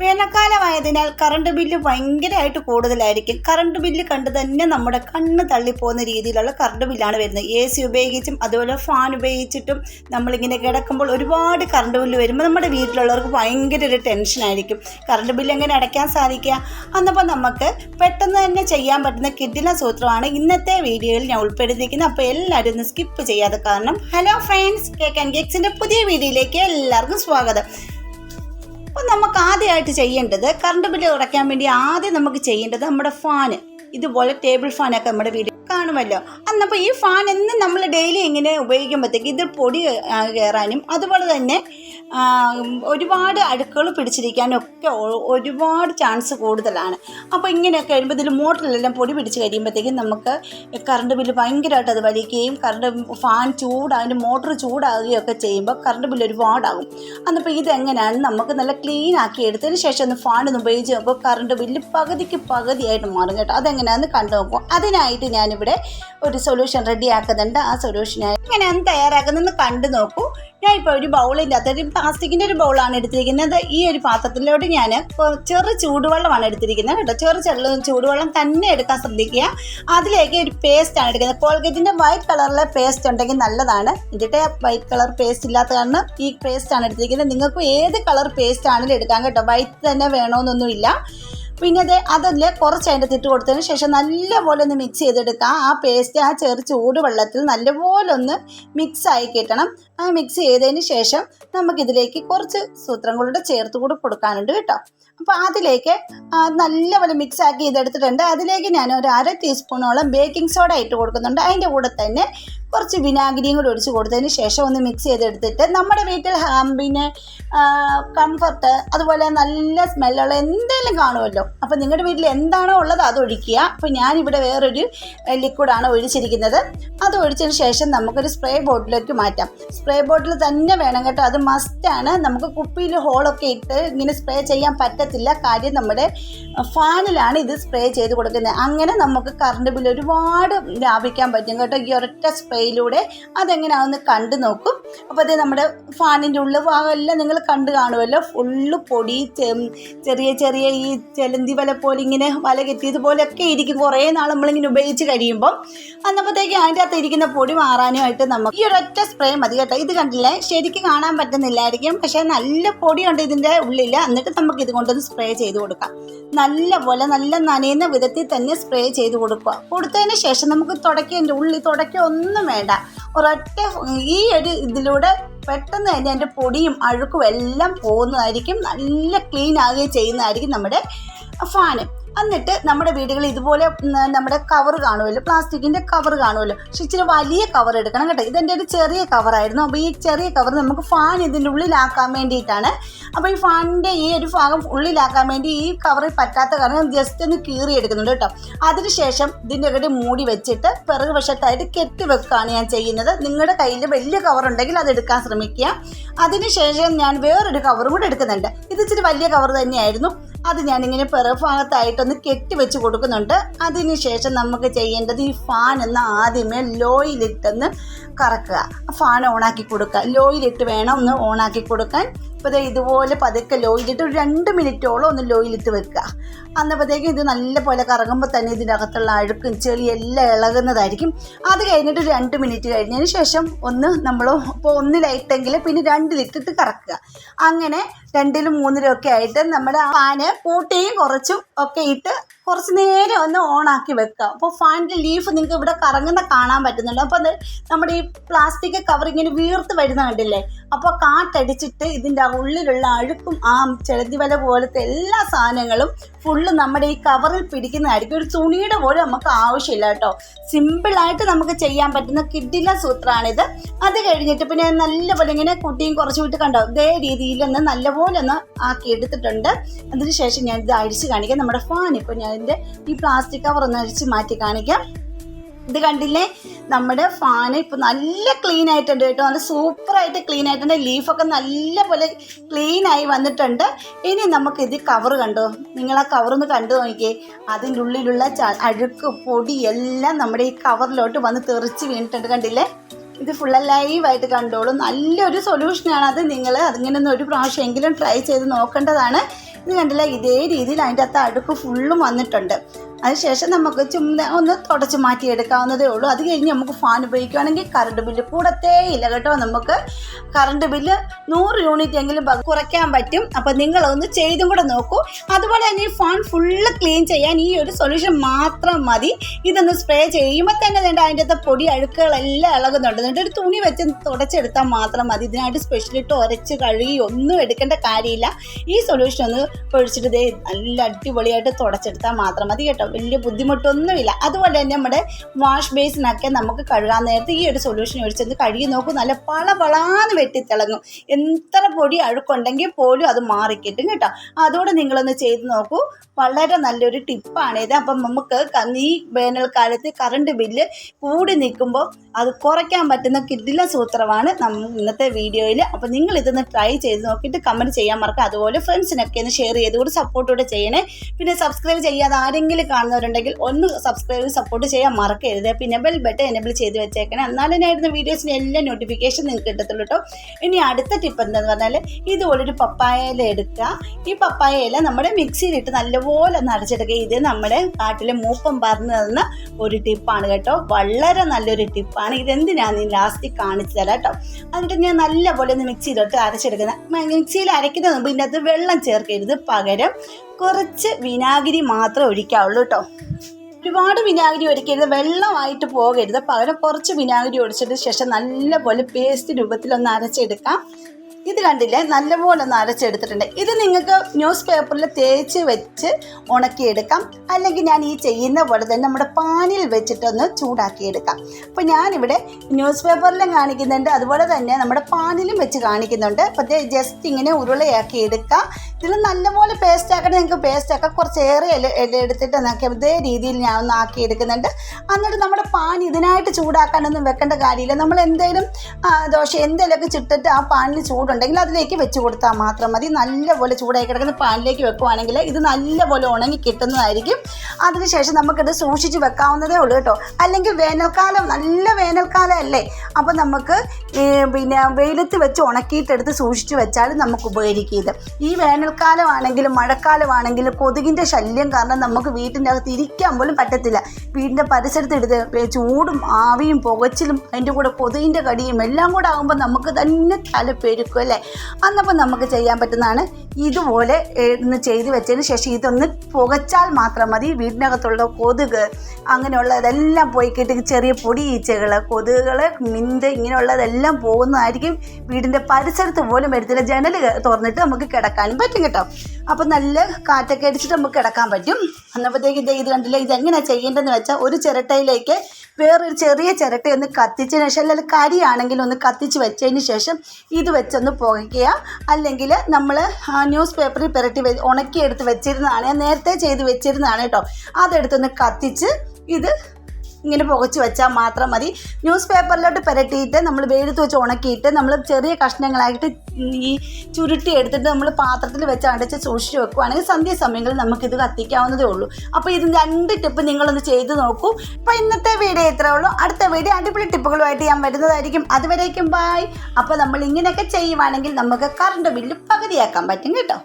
വേനൽക്കാലമായതിനാൽ current bill ഭയങ്കരമായിട്ട് കൂടുതലായിരിക്കും. Current bill കണ്ട് തന്നെ നമ്മുടെ കണ്ണ് തള്ളിപ്പോകുന്ന രീതിയിലുള്ള കറണ്ട് ബില്ലാണ് വരുന്നത്. എ സി ഉപയോഗിച്ചും അതുപോലെ ഫാൻ ഉപയോഗിച്ചിട്ടും നമ്മളിങ്ങനെ കിടക്കുമ്പോൾ ഒരുപാട് കറണ്ട് ബില്ല് വരുമ്പോൾ നമ്മുടെ വീട്ടിലുള്ളവർക്ക് ഭയങ്കര ഒരു ടെൻഷനായിരിക്കും കറണ്ട് ബില്ല് എങ്ങനെ അടയ്ക്കാൻ സാധിക്കുക? അന്നപ്പോൾ നമുക്ക് പെട്ടെന്ന് തന്നെ ചെയ്യാൻ പറ്റുന്ന കിഡില സൂത്രമാണ് ഇന്നത്തെ വീഡിയോയിൽ ഞാൻ ഉൾപ്പെടുത്തിയിരിക്കുന്നത്. അപ്പോൾ എല്ലാവരും ഒന്ന് സ്കിപ്പ് ചെയ്യാതെ കാരണം ഹലോ ഫ്രണ്ട്സ് കേക്ക് ആൻഡ് കേക്സിന്റെ പുതിയ വീഡിയോയിലേക്ക് എല്ലാവർക്കും സ്വാഗതം. അപ്പോൾ നമുക്ക് ആദ്യമായിട്ട് ചെയ്യേണ്ടത് കറണ്ട് ബില്ല് കുറയ്ക്കാൻ വേണ്ടി ആദ്യം നമുക്ക് ചെയ്യേണ്ടത് നമ്മുടെ ഫാന് ഇതുപോലെ ടേബിൾ ഫാനൊക്കെ നമ്മുടെ വീട്ടിൽ കാണുമല്ലോ. അന്നപ്പോൾ ഈ ഫാൻ എന്നും നമ്മൾ ഡെയിലി ഇങ്ങനെ ഉപയോഗിക്കുമ്പോഴത്തേക്ക് ഇത് പൊടി കയറാനും അതുപോലെ തന്നെ ഒരുപാട് അടുക്കള പിടിച്ചിരിക്കാനും ഒക്കെ ഒരുപാട് ചാൻസ് കൂടുതലാണ്. അപ്പോൾ ഇങ്ങനെയൊക്കെ വരുമ്പോൾ ഇതിൽ മോട്ടറിലെല്ലാം പൊടി പിടിച്ച് കഴിയുമ്പോഴത്തേക്കും നമുക്ക് കറണ്ട് ബില്ല് ഭയങ്കരമായിട്ട് അത് വലിക്കുകയും കറണ്ട് ഫാൻ ചൂടാകും മോട്ടർ ചൂടാകുകയും ഒക്കെ ചെയ്യുമ്പോൾ കറണ്ട് ബില്ല് ഒരുപാടാകും. അന്നപ്പോൾ ഇതെങ്ങനെയാണ് നമുക്ക് നല്ല ക്ലീൻ ആക്കി എടുത്തതിന് ശേഷം ഒന്ന് ഫാൻ ഒന്ന് ഉപയോഗിച്ച് നോക്കുമ്പോൾ കറണ്ട് ബില്ല് പകുതിക്ക് പകുതിയായിട്ട് മാറും കേട്ടോ. അതെങ്ങനെയാണെന്ന് കണ്ടു നോക്കും അതിനായിട്ട് ഞാനിവിടെ ഒരു സൊല്യൂഷൻ റെഡി ആക്കുന്നുണ്ട്. ആ സൊല്യൂഷനായി എങ്ങനെയാണ് തയ്യാറാക്കുന്നതെന്ന് കണ്ടു നോക്കൂ. ഞാൻ ഇപ്പോൾ ഒരു ബൗളിന്റെ അകത്ത് ഒരു പ്ലാസ്റ്റിക്കിന്റെ ഒരു ബൗളാണ് എടുത്തിരിക്കുന്നത്. ഈ ഒരു പാത്രത്തിലോട്ട് ഞാൻ ചെറു ചൂടുവെള്ളമാണ് എടുത്തിരിക്കുന്നത് കേട്ടോ. ചെറു ചെറു ചൂടുവെള്ളം തന്നെ എടുക്കാൻ ശ്രദ്ധിക്കുക. അതിലേക്ക് ഒരു പേസ്റ്റാണ് എടുക്കുന്നത്. കോൾഗേറ്റിന്റെ വൈറ്റ് കളറിലെ പേസ്റ്റ് ഉണ്ടെങ്കിൽ നല്ലതാണ്. ഇതിന്റെ വൈറ്റ് കളർ പേസ്റ്റ് ഇല്ലാത്ത കാരണം ഈ പേസ്റ്റാണ് എടുത്തിരിക്കുന്നത്. നിങ്ങൾക്ക് ഏത് കളർ പേസ്റ്റ് ആണെങ്കിലും എടുക്കാം കേട്ടോ. വൈറ്റ് തന്നെ വേണമെന്നൊന്നുമില്ല പിന്നെ അത് അതിൽ കുറച്ച് അതിന്റെ തിട്ട് കൊടുത്തതിന് ശേഷം നല്ലപോലെ ഒന്ന് മിക്സ് ചെയ്തെടുക്കാം. ആ പേസ്റ്റ് ആ ചെറു ചൂടുവെള്ളത്തിൽ നല്ലപോലെ ഒന്ന് മിക്സ് ആയി കിട്ടണം. ആ മിക്സ് ചെയ്തതിന് ശേഷം നമുക്കിതിലേക്ക് കുറച്ച് സൂത്രങ്ങളുടെ ചേർത്ത് കൂടി കൊടുക്കാനുണ്ട് കേട്ടോ. അപ്പോൾ അതിലേക്ക് നല്ലപോലെ മിക്സ് ആക്കി ഇതെടുത്തിട്ടുണ്ട്. അതിലേക്ക് ഞാൻ ഒരു അര ടീസ്പൂണോളം ബേക്കിംഗ് സോഡ ഇട്ട് കൊടുക്കുന്നുണ്ട്. അതിന്റെ കൂടെ തന്നെ കുറച്ച് വിനാഗിരിയും കൂടി ഒഴിച്ച് കൊടുത്തതിന് ശേഷം ഒന്ന് മിക്സ് ചെയ്തെടുത്തിട്ട് നമ്മുടെ വീട്ടിൽ പിന്നെ കംഫർട്ട് അതുപോലെ നല്ല സ്മെല്ലുള്ള എന്തെങ്കിലും കാണുമല്ലോ. അപ്പോൾ നിങ്ങളുടെ വീട്ടിൽ എന്താണോ ഉള്ളത് അത് ഒഴിക്കുക. അപ്പോൾ ഞാനിവിടെ വേറൊരു ലിക്വിഡാണ് ഒഴിച്ചിരിക്കുന്നത്. അത് ഒഴിച്ചതിന് ശേഷം നമുക്കൊരു സ്പ്രേ ബോട്ടിലേക്ക് മാറ്റാം. സ്പ്രേ ബോട്ടിൽ തന്നെ വേണം കേട്ടോ. അത് മസ്റ്റാണ് നമുക്ക് കുപ്പിയിൽ ഹോളൊക്കെ ഇട്ട് ഇങ്ങനെ സ്പ്രേ ചെയ്യാൻ പറ്റത്തില്ല. കാര്യം നമ്മുടെ ഫാനിലാണ് ഇത് സ്പ്രേ ചെയ്ത് കൊടുക്കുന്നത്. അങ്ങനെ നമുക്ക് കറണ്ട് ബില്ല് ഒരുപാട് ലാഭിക്കാൻ പറ്റും കേട്ടോ. ഈ ഒരൊറ്റ സ്പ്രേയിലൂടെ അതെങ്ങനെയാണെന്ന് കണ്ടു നോക്കും. അപ്പോൾ അത് നമ്മുടെ ഫാനിന്റെ ഉള്ളിൽ ഭാഗം എല്ലാം നിങ്ങൾ കണ്ടു കാണുമല്ലോ ഫുള്ള് പൊടി ചെറിയ ചെറിയ ഈ ചെലന്തി വല പോലെ ഇങ്ങനെ വല കെട്ടിയതുപോലെയൊക്കെ ഇരിക്കും. കുറേ നാൾ നമ്മളിങ്ങനെ ഉപയോഗിച്ച് കഴിയുമ്പോൾ അന്നപ്പോഴത്തേക്ക് അതിന്റെ അകത്ത് ഇരിക്കുന്ന പൊടി മാറാനുമായിട്ട് നമുക്ക് ഈ ഒരൊറ്റ സ്പ്രേ മതി കേട്ടോ. ഇത് കണ്ടില്ലേ? ശരിക്കും കാണാൻ പറ്റുന്നില്ലായിരിക്കും. പക്ഷേ നല്ല പൊടിയുണ്ട് ഇതിന്റെ ഉള്ളിൽ എന്നിട്ട് നമുക്ക് ഇത് കൊണ്ടൊന്ന് സ്പ്രേ ചെയ്ത് കൊടുക്കാം. നല്ല പോലെ നല്ല നനയുന്ന വിധത്തിൽ തന്നെ സ്പ്രേ ചെയ്ത് കൊടുക്കുക. കൊടുത്തതിന് ശേഷം നമുക്ക് തുടക്കേന്റെ ഉള്ളി തുടയ്ക്കുക ഒന്നും വേണ്ട. ഒരൊറ്റ ഈ ഒരു ഇതിലൂടെ പെട്ടെന്ന് തന്നെ അതിന്റെ പൊടിയും അഴുക്കും എല്ലാം പോകുന്നതായിരിക്കും. നല്ല ക്ലീൻ ആകുകയും ചെയ്യുന്നതായിരിക്കും നമ്മുടെ ഫാന്. എന്നിട്ട് നമ്മുടെ വീടുകളിൽ ഇതുപോലെ നമ്മുടെ കവർ കാണുമല്ലോ പ്ലാസ്റ്റിക്കിന്റെ കവർ കാണുമല്ലോ. പക്ഷെ ഇച്ചിരി വലിയ കവർ എടുക്കണം കേട്ടോ. ഇതെന്റെ ഒരു ചെറിയ കവറായിരുന്നു അപ്പോൾ ഈ ചെറിയ കവർ നമുക്ക് ഫാൻ ഇതിന്റെ ഉള്ളിലാക്കാൻ വേണ്ടിയിട്ടാണ്. അപ്പോൾ ഈ ഫാനിന്റെ ഈ ഒരു ഭാഗം ഉള്ളിലാക്കാൻ വേണ്ടി ഈ കവറിൽ പറ്റാത്ത കാരണം ജസ്റ്റ് ഒന്ന് കീറി എടുക്കുന്നുണ്ട് കേട്ടോ. അതിനുശേഷം ഇതിന്റെ ഒക്കെ മൂടി വെച്ചിട്ട് പിറകു വശത്തായിട്ട് കെട്ടി വെക്കുകയാണ് ഞാൻ ചെയ്യുന്നത്. നിങ്ങളുടെ കയ്യിൽ വലിയ കവർ ഉണ്ടെങ്കിൽ അത് എടുക്കാൻ ശ്രമിക്കുക. അതിനുശേഷം ഞാൻ വേറൊരു കവറും കൂടെ എടുക്കുന്നുണ്ട്. ഇത് ഇച്ചിരി വലിയ കവർ തന്നെയായിരുന്നു. അത് ഞാനിങ്ങനെ പിറകു ഭാഗത്തായിട്ടൊന്ന് കെട്ടി വെച്ച് കൊടുക്കുന്നുണ്ട്. അതിനുശേഷം നമുക്ക് ചെയ്യേണ്ടത് ഈ ഫാൻ എന്ന് ആദ്യമേ ലോയിലിട്ടൊന്ന് കറക്കുക. ഫാൻ ഓണാക്കി കൊടുക്കുക. ലോയിലിട്ട് വേണം ഒന്ന് ഓണാക്കി കൊടുക്കാൻ. ഇപ്പോൾ ദേ ഇതുപോലെ പതുക്കെ ലോയിലിട്ട് ഒരു രണ്ട് മിനിറ്റോളം ഒന്ന് ലോയിലിട്ട് വെക്കുക. അന്നപ്പോഴത്തേക്കും ഇത് നല്ല പോലെ കറങ്ങുമ്പോൾ തന്നെ ഇതിന്റെ അകത്തുള്ള അഴുക്കും ചെളിയെല്ലാം ഇളകുന്നതായിരിക്കും. അത് കഴിഞ്ഞിട്ട് രണ്ട് മിനിറ്റ് കഴിഞ്ഞതിന് ശേഷം ഒന്ന് നമ്മൾ ഇപ്പോൾ ഒന്നിലായിട്ടെങ്കിൽ പിന്നെ രണ്ടിലിട്ടിട്ട് കറക്കുക. അങ്ങനെ രണ്ടിലും മൂന്നിലും ഒക്കെ ആയിട്ട് നമ്മുടെ ആന കൂട്ടിയും കുറച്ചും ഒക്കെ ഇട്ട് കുറച്ച് നേരം ഒന്ന് ഓണാക്കി വെക്കുക അപ്പോൾ ഫാനിന്റെ ലീഫ് നിങ്ങൾക്ക് ഇവിടെ കറങ്ങുന്ന കാണാൻ പറ്റുന്നുണ്ട്. അപ്പോൾ അത് നമ്മുടെ ഈ പ്ലാസ്റ്റിക് കവർ ഇങ്ങനെ വീർത്ത് വരുന്ന കണ്ടില്ലേ? അപ്പോൾ കാറ്റടിച്ചിട്ട് ഇതിന്റെ ഉള്ളിലുള്ള അഴുക്കും ആ ചെളുതി വല പോലത്തെ എല്ലാ സാധനങ്ങളും ഫുള്ള് നമ്മുടെ ഈ കവറിൽ പിടിക്കുന്നതായിരിക്കും. ഒരു തുണിയുടെ പോലും നമുക്ക് ആവശ്യമില്ല കേട്ടോ. സിമ്പിളായിട്ട് നമുക്ക് ചെയ്യാൻ പറ്റുന്ന കിഡില സൂത്രമാണിത് അത് കഴിഞ്ഞിട്ട് പിന്നെ നല്ലപോലെ ഇങ്ങനെ കുട്ടിയും കുറച്ച് വിട്ട് കണ്ടോ? ഇതേ രീതിയിൽ ഒന്ന് നല്ലപോലെ ഒന്ന് ആക്കി എടുത്തിട്ടുണ്ട്. അതിനുശേഷം ഞാൻ ഇത് അഴിച്ച് കാണിക്കാം. നമ്മുടെ ഫാൻ ഇപ്പോൾ ഞാൻ ഇതിന്റെ ഈ പ്ലാസ്റ്റിക് കവർ ഒന്ന് അഴിച്ച് മാറ്റി കാണിക്കാം. ഇത് കണ്ടില്ലേ? നമ്മുടെ ഫാൻ ഇപ്പോൾ നല്ല ക്ലീൻ ആയിട്ടുണ്ട് കേട്ടോ. നല്ല സൂപ്പറായിട്ട് ക്ലീൻ ആയിട്ടുണ്ട്. ലീഫൊക്കെ നല്ല പോലെ ക്ലീൻ ആയി വന്നിട്ടുണ്ട്. ഇനി നമുക്ക് ഇത് കവർ കണ്ടോ? നിങ്ങൾ ആ കവർ ഒന്ന് കണ്ടു നോക്കിയേ. അതിന്റെ ഉള്ളിലുള്ള അഴുക്ക് പൊടി എല്ലാം നമ്മുടെ ഈ കവറിലോട്ട് വന്ന് തെറിച്ച് വീണിട്ടുണ്ട് കണ്ടില്ലേ? ഇത് ഫുൾ ലൈവായിട്ട് കണ്ടോളൂ. നല്ലൊരു സൊല്യൂഷനാണ് അത് നിങ്ങൾ അതിങ്ങനെ ഒരു പ്രാവശ്യമെങ്കിലും ട്രൈ ചെയ്ത് നോക്കേണ്ടതാണ്. ഇത് കണ്ടില്ല ഇതേ രീതിയിൽ അതിന്റെ അകത്ത് അടുപ്പ് ഫുള്ളും വന്നിട്ടുണ്ട്. അതിനുശേഷം നമുക്ക് ചുമ്മാ ഒന്ന് തുടച്ച് മാറ്റിയെടുക്കാവുന്നതേ ഉള്ളൂ. അത് കഴിഞ്ഞ് നമുക്ക് ഫാൻ ഉപയോഗിക്കുകയാണെങ്കിൽ കറണ്ട് ബില്ല് കൂടത്തേ ഇല്ല കേട്ടോ. നമുക്ക് കറണ്ട് ബില്ല് നൂറ് യൂണിറ്റ് എങ്കിലും കുറയ്ക്കാൻ പറ്റും. അപ്പോൾ നിങ്ങളൊന്ന് ചെയ്തും കൂടെ നോക്കൂ. അതുപോലെ തന്നെ ഈ ഫാൻ ഫുള്ള് ക്ലീൻ ചെയ്യാൻ ഈ ഒരു സൊല്യൂഷൻ മാത്രം മതി. ഇതൊന്ന് സ്പ്രേ ചെയ്യുമ്പോൾ തന്നെ വേണ്ട അതിന്റെ അകത്ത് പൊടി അഴുക്കുകളെല്ലാം ഇളകുന്നുണ്ട്. എന്നിട്ട് ഒരു തുണി വെച്ച് തുടച്ചെടുത്താൽ മാത്രം മതി. ഇതിനായിട്ട് സ്പെഷ്യലിട്ട് ഉരച്ച് കഴുകി ഒന്നും എടുക്കേണ്ട കാര്യമില്ല. ഈ സൊല്യൂഷൻ ഒന്ന് പൊഴിച്ചിട്ട് ദേ നല്ല അടിപൊളിയായിട്ട് തുടച്ചെടുത്താൽ മാത്രം മതി കേട്ടോ. വലിയ ബുദ്ധിമുട്ടൊന്നുമില്ല. അതുകൊണ്ട് തന്നെ നമ്മുടെ വാഷ് ബേസിനൊക്കെ നമുക്ക് കഴുകാൻ നേരത്തെ ഈ ഒരു സൊല്യൂഷൻ ഒഴിച്ചത് കഴുകി നോക്കും. നല്ല പള പളാന്ന് വെട്ടിത്തിളങ്ങും. എത്ര പൊടി അഴുക്കുണ്ടെങ്കിൽ പോലും അത് മാറിക്കിട്ടും കേട്ടോ. അതോടെ നിങ്ങളൊന്ന് ചെയ്ത് നോക്കൂ. വളരെ നല്ലൊരു ടിപ്പാണിത് അപ്പം നമുക്ക് ഈ വേനൽക്കാലത്ത് കറണ്ട് ബില്ല് കൂടി നിൽക്കുമ്പോൾ അത് കുറയ്ക്കാൻ പറ്റുന്ന കിഡില സൂത്രമാണ് നമ്മൾ ഇന്നത്തെ വീഡിയോയിൽ അപ്പോൾ നിങ്ങൾ ഇതൊന്ന് ട്രൈ ചെയ്ത് നോക്കിയിട്ട് കമന്റ് ചെയ്യാൻ മറക്കുക അതുപോലെ ഫ്രണ്ട്സിനൊക്കെ ഒന്ന് ഷെയർ ചെയ്ത് കൂടി സപ്പോർട്ടോടെ ചെയ്യണേ. പിന്നെ സബ്സ്ക്രൈബ് ചെയ്യാതെ ആരെങ്കിലും കാണുന്നവരുണ്ടെങ്കിൽ ഒന്ന് സബ്സ്ക്രൈബ് സപ്പോർട്ട് ചെയ്യാൻ മറക്കരുത്. പിന്നെ ബെൽ ബട്ടൺ എനബിൾ ചെയ്ത് വെച്ചേക്കണേ. എന്നാലും ഞാൻ ഇടുന്ന വീഡിയോസിന് എല്ലാ നോട്ടിഫിക്കേഷൻ നിങ്ങൾക്ക് കിട്ടത്തുള്ളൂ കേട്ടോ ഇനി അടുത്ത ടിപ്പ് എന്താന്ന് പറഞ്ഞാൽ ഇതുപോലൊരു പപ്പായ ഇല എടുക്കുക. ഈ പപ്പായ ഇല നമ്മുടെ മിക്സിയിലിട്ട് നല്ലപോലെ ഒന്ന് അരച്ചെടുക്കുക. ഇത് നമ്മുടെ കാട്ടിലെ മൂപ്പം പറഞ്ഞു തന്ന ഒരു ടിപ്പാണ് കേട്ടോ. വളരെ നല്ലൊരു ടിപ്പാണ് ഇതെന്തിനാണ് നീ ലാസ്റ്റ് കാണിച്ചു തരാം കേട്ടോ എന്നിട്ട് ഞാൻ നല്ലപോലെ ഒന്ന് മിക്സിയിലോട്ട് അരച്ചെടുക്കുന്നത് മിക്സിയിൽ അരയ്ക്കുന്നതിന് മുമ്പ് ഇതിനകത്ത് വെള്ളം ചേർക്കരുത്. പകരം കുറച്ച് വിനാഗിരി മാത്രം ഒഴിക്കാവുള്ളൂ കേട്ടോ ഒരുപാട് വിനാഗിരി ഒഴിക്കരുത്. വെള്ളമായിട്ട് പോകരുത്. പകരം കുറച്ച് വിനാഗിരി ഒഴിച്ചതിന് ശേഷം നല്ലപോലെ പേസ്റ്റ് രൂപത്തിലൊന്ന് അരച്ചെടുക്കാം. ഇത് കണ്ടില്ലേ? നല്ലപോലെ ഒന്ന് അരച്ചെടുത്തിട്ടുണ്ട്. ഇത് നിങ്ങൾക്ക് ന്യൂസ് പേപ്പറിൽ തേച്ച് വെച്ച് ഉണക്കിയെടുക്കാം. അല്ലെങ്കിൽ ഞാൻ ഈ ചെയ്യുന്ന പോലെ തന്നെ നമ്മുടെ പാനിൽ വെച്ചിട്ടൊന്ന് ചൂടാക്കിയെടുക്കാം. അപ്പോൾ ഞാനിവിടെ ന്യൂസ് പേപ്പറിലും കാണിക്കുന്നുണ്ട്. അതുപോലെ തന്നെ നമ്മുടെ പാനിലും വെച്ച് കാണിക്കുന്നുണ്ട്. അപ്പോൾ ജസ്റ്റ് ഇങ്ങനെ ഉരുളയാക്കി എടുക്കാം ഇതിൽ നല്ലപോലെ പേസ്റ്റ് ആക്കണം. നിങ്ങൾക്ക് പേസ്റ്റ് ആക്കാം. കുറച്ചേറെ ഇല എടുത്തിട്ട് നോക്കി ഇതേ രീതിയിൽ ഞാൻ ഒന്ന് ആക്കി എടുക്കുന്നുണ്ട്. എന്നിട്ട് നമ്മുടെ പാൻ ഇതിനായിട്ട് ചൂടാക്കാനൊന്നും വെക്കേണ്ട കാര്യമില്ല. നമ്മൾ എന്തെങ്കിലും ദോശ എന്തെങ്കിലുമൊക്കെ ചുട്ടിട്ട് ആ പാനിൽ ചൂടുണ്ടെങ്കിൽ അതിലേക്ക് വെച്ച് കൊടുത്താൽ മാത്രം മതി. നല്ലപോലെ ചൂടായി കിടക്കുന്ന പാനിലേക്ക് വെക്കുവാണെങ്കിൽ ഇത് നല്ലപോലെ ഉണങ്ങി കിട്ടുന്നതായിരിക്കും. അതിനുശേഷം നമുക്കിത് സൂക്ഷിച്ച് വെക്കാവുന്നതേ ഉള്ളൂ കേട്ടോ. അല്ലെങ്കിൽ വേനൽക്കാലം നല്ല വേനൽക്കാലം അല്ലേ അപ്പോൾ നമുക്ക് പിന്നെ വെയിലത്ത് വെച്ച് ഉണക്കിയിട്ടെടുത്ത് സൂക്ഷിച്ച് വെച്ചാൽ നമുക്ക് ഉപകരിക്കും ഇത്. ഈ വേനൽക്കാലമാണെങ്കിലും മഴക്കാലമാണെങ്കിലും കൊതുകിന്റെ ശല്യം കാരണം നമുക്ക് വീട്ടിന്റെ അകത്ത് ഇരിക്കാൻ പോലും പറ്റത്തില്ല. വീടിന്റെ പരിസരത്ത് എടുത്ത് ചൂടും ആവിയും പുകച്ചിലും അതിന്റെ കൂടെ കൊതുകിന്റെ കടിയും എല്ലാം കൂടെ ആകുമ്പോൾ നമുക്ക് തന്നെ തല പെരുക്കും അല്ലേ? അന്നപ്പോൾ നമുക്ക് ചെയ്യാൻ പറ്റുന്നതാണ് ഇതുപോലെ ഇന്ന് ചെയ്ത് വെച്ചതിന് ശേഷം ഇതൊന്ന് പുകച്ചാൽ മാത്രം മതി. വീടിനകത്തുള്ള കൊതുക് അങ്ങനെയുള്ള ഇതെല്ലാം പോയി കിട്ടി ചെറിയ പൊടി ഈച്ചകൾ കൊതുകുകൾ മിന്ത് ഇങ്ങനെയുള്ളതെല്ലാം പോകുന്നതായിരിക്കും വീടിന്റെ പരിസരത്ത് പോലും വരത്തില്ല. ജനൽ തുറന്നിട്ട് നമുക്ക് കിടക്കാനും പറ്റും കേട്ടോ. അപ്പോൾ നല്ല കാറ്റൊക്കെ അടിച്ചിട്ട് നമുക്ക് കിടക്കാൻ പറ്റും. അന്നപ്പോഴത്തേക്ക് ഇത് ഇത് കണ്ടില്ല ഇതെങ്ങനെയാണ് ചെയ്യേണ്ടതെന്ന് വെച്ചാൽ ഒരു ചിരട്ടയിലേക്ക് വേറൊരു ചെറിയ ചിരട്ട ഒന്ന് കത്തിച്ചതിന് ശേഷം അല്ലെങ്കിൽ കരിയാണെങ്കിൽ ഒന്ന് കത്തിച്ച് വെച്ചതിന് ശേഷം ഇത് വെച്ചൊന്ന് പുകയ്ക്കുക. അല്ലെങ്കിൽ നമ്മൾ ന്യൂസ് പേപ്പറിൽ പുരട്ടി ഉണക്കിയെടുത്ത് വെച്ചിരുന്നതാണ്. നേരത്തെ ചെയ്ത് വെച്ചിരുന്നതാണ് കേട്ടോ. അതെടുത്തൊന്ന് കത്തിച്ച് ഇത് ഇങ്ങനെ പുകച്ച് വെച്ചാൽ മാത്രം മതി. ന്യൂസ് പേപ്പറിലോട്ട് പുരട്ടിയിട്ട് നമ്മൾ വെയിലത്ത് വെച്ച് ഉണക്കിയിട്ട് നമ്മൾ ചെറിയ കഷ്ണങ്ങളായിട്ട് ഈ ചുരുട്ടി എടുത്തിട്ട് നമ്മൾ പാത്രത്തിൽ വെച്ച് അടച്ച് സൂക്ഷിച്ച് വെക്കുവാണെങ്കിൽ സന്ധ്യാസമയങ്ങളിൽ നമുക്കിത് കത്തിക്കാവുന്നതേ ഉള്ളൂ. അപ്പോൾ ഇത് രണ്ട് ടിപ്പ് നിങ്ങളൊന്ന് ചെയ്ത് നോക്കൂ. അപ്പോൾ ഇന്നത്തെ വീഡിയോ ഇത്രേ ഉള്ളൂ. അടുത്ത വീഡിയോ അടിപൊളി ടിപ്പുകളുമായിട്ട് ഞാൻ വരുന്നതായിരിക്കും. അതുവരേക്കും ബായ് അപ്പോൾ നമ്മൾ ഇങ്ങനെയൊക്കെ ചെയ്യുവാണെങ്കിൽ നമുക്ക് കറണ്ട് ബില്ല് പകുതിയാക്കാൻ പറ്റും കേട്ടോ.